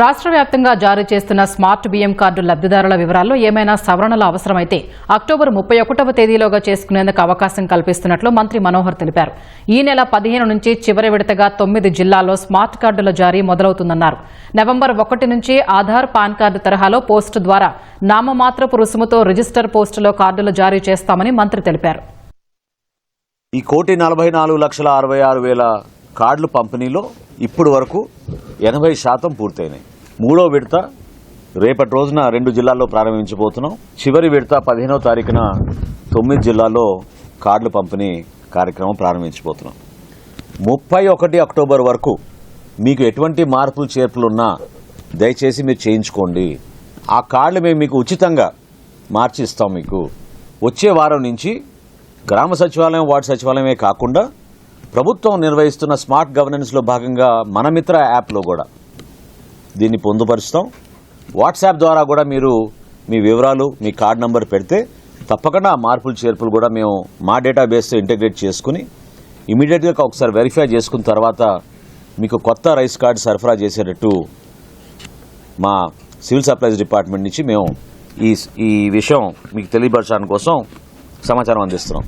రాష్ట్ర వ్యాప్తంగా జారీ చేస్తున్న స్మార్ట్ బియ్యం కార్డు లబ్దిదారుల వివరాల్లో ఏమైనా సవరణలు అవసరమైతే అక్టోబర్ ముప్పై ఒకటవ తేదీలోగా చేసుకునేందుకు అవకాశం కల్పిస్తున్నట్లు మంత్రి మనోహర్ తెలిపారు. ఈ నెల పదిహేను నుంచి చివరి విడతగా తొమ్మిది జిల్లాల్లో స్మార్ట్ కార్డుల జారీ మొదలవుతుందన్నారు. నవంబర్ ఒకటి నుంచి ఆధార్ పాన్ కార్డు తరహాలో పోస్టు ద్వారా నామమాత్రపు రుసుముతో రిజిస్టర్ పోస్టులో కార్డులు జారీ చేస్తామని మంత్రి తెలిపారు. ఈ కోటి నలభై నాలుగు లక్షల అరవై ఆరు వేల కార్డులు పంపిణీలో ఇప్పుడు వరకు ఎనభై శాతం పూర్తయినాయి. మూడో విడత రేపటి రోజున రెండు జిల్లాల్లో ప్రారంభించబోతున్నాం. చివరి విడత పదిహేనో తారీఖున తొమ్మిది జిల్లాల్లో కార్డులు పంపిణీ కార్యక్రమం ప్రారంభించబోతున్నాం. ముప్పై ఒకటి అక్టోబర్ వరకు మీకు ఎటువంటి మార్పులు చేర్పులు ఉన్నా దయచేసి మీరు చేయించుకోండి. ఆ కార్డులు మేము మీకు ఉచితంగా మార్చి ఇస్తాం మీకు. వచ్చే వారం నుంచి గ్రామ సచివాలయం వార్డు సచివాలయమే కాకుండా ప్రభుత్వం నిర్వహిస్తున్న స్మార్ట్ గవర్నెన్స్లో భాగంగా మనమిత్ర యాప్లో కూడా దీన్ని పొందుపరుస్తాం. వాట్సాప్ ద్వారా కూడా మీరు మీ వివరాలు మీ కార్డ్ నంబర్ పెడితే తప్పకుండా మార్పులు చేర్పులు కూడా మేము మా డేటాబేస్తో ఇంటిగ్రేట్ చేసుకుని ఇమీడియట్గా ఒకసారి వెరిఫై చేసుకున్న తర్వాత మీకు కొత్త రైస్ కార్డు సరఫరా చేసేటట్టు మా సివిల్ సప్లైస్ డిపార్ట్మెంట్ నుంచి మేము ఈ ఈ విషయం మీకు తెలియపరచడానికి కోసం సమాచారం అందిస్తున్నాం.